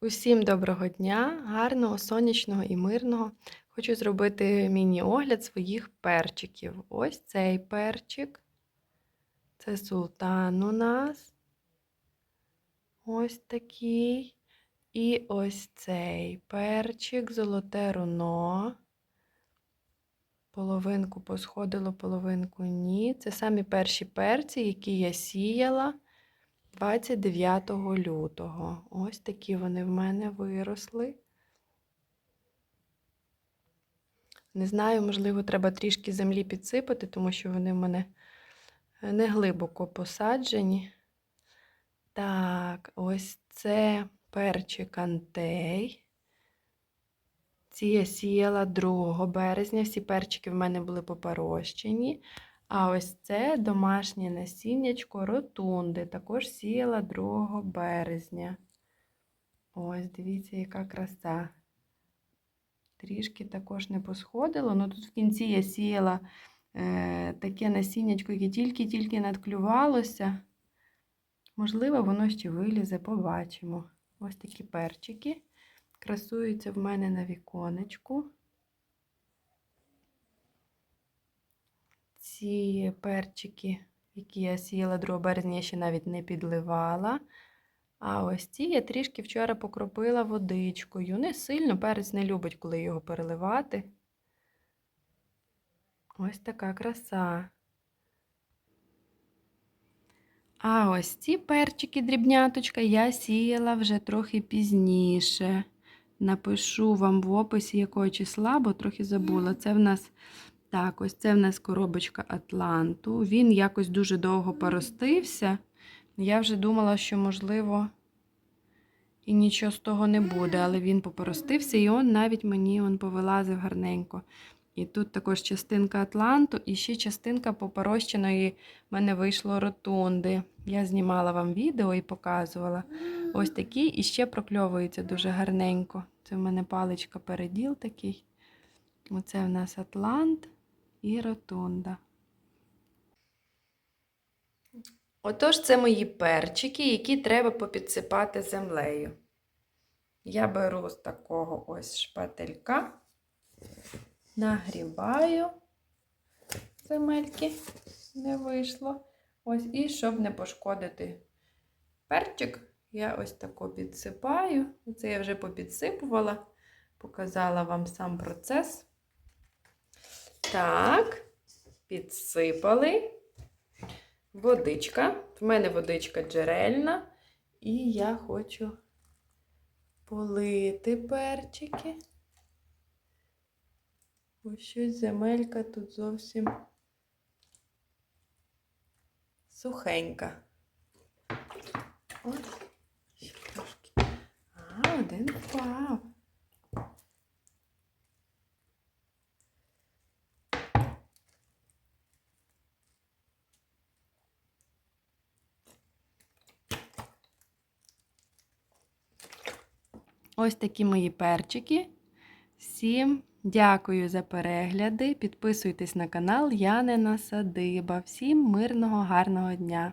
Усім доброго дня, гарного, сонячного і мирного. Хочу зробити міні-огляд своїх перчиків. Ось цей перчик. Це султан у нас. Ось такий. І ось цей перчик, золоте руно. Половинку посходило, половинку ні. Це самі перші перці, які я сіяла. 29 лютого. Ось такі вони в мене виросли. Не знаю, можливо, треба трішки землі підсипати, тому що вони в мене не глибоко посаджені. Так, ось це перчик антей. Ці я сіяла 2 березня. Всі перчики в мене були попорощені. А ось це домашнє насіннячко ротунди. Також сіяла 2 березня. Ось, дивіться, яка краса. Трішки також не посходило. Ну тут в кінці я сіяла е, таке насіннячко, яке тільки-тільки надклювалося. Можливо, воно ще вилізе, побачимо. Ось такі перчики. Красуються в мене на віконечку. Ці перчики, які я сіяла 2 березня, я ще навіть не підливала. А ось ці я трішки вчора покропила водичкою. Не сильно перець не любить, коли його переливати. Ось така краса. А ось ці перчики дрібняточка я сіяла вже трохи пізніше. Напишу вам в описі якого числа, бо трохи забула. Це в нас так, ось це в нас коробочка Атланту. Він якось дуже довго поростився. Я вже думала, що, можливо, і нічого з того не буде, але він попоростився, і он навіть мені он повилазив гарненько. І тут також частинка Атланту, і ще частинка попорощеної в мене вийшло ротунди. Я знімала вам відео і показувала. Ось такі, і ще прокльовується дуже гарненько. Це в мене паличка переділ такий. Оце в нас Атлант і ротунда. Отож, це мої перчики, які треба попідсипати землею. Я беру з такого ось шпателька, нагрібаю земельки, не вийшло. Ось, і щоб не пошкодити перчик, я ось тако підсипаю. Це я вже попідсипувала, показала вам сам процес. Так, підсипали. Водичка. В мене водичка джерельна. І я хочу полити перчики. Ось щось земелька тут зовсім сухенька. От, ще трошки. А, один впав. Ось такі мої перчики. Всім дякую за перегляди. Підписуйтесь на канал Янина Садиба. Всім мирного, гарного дня!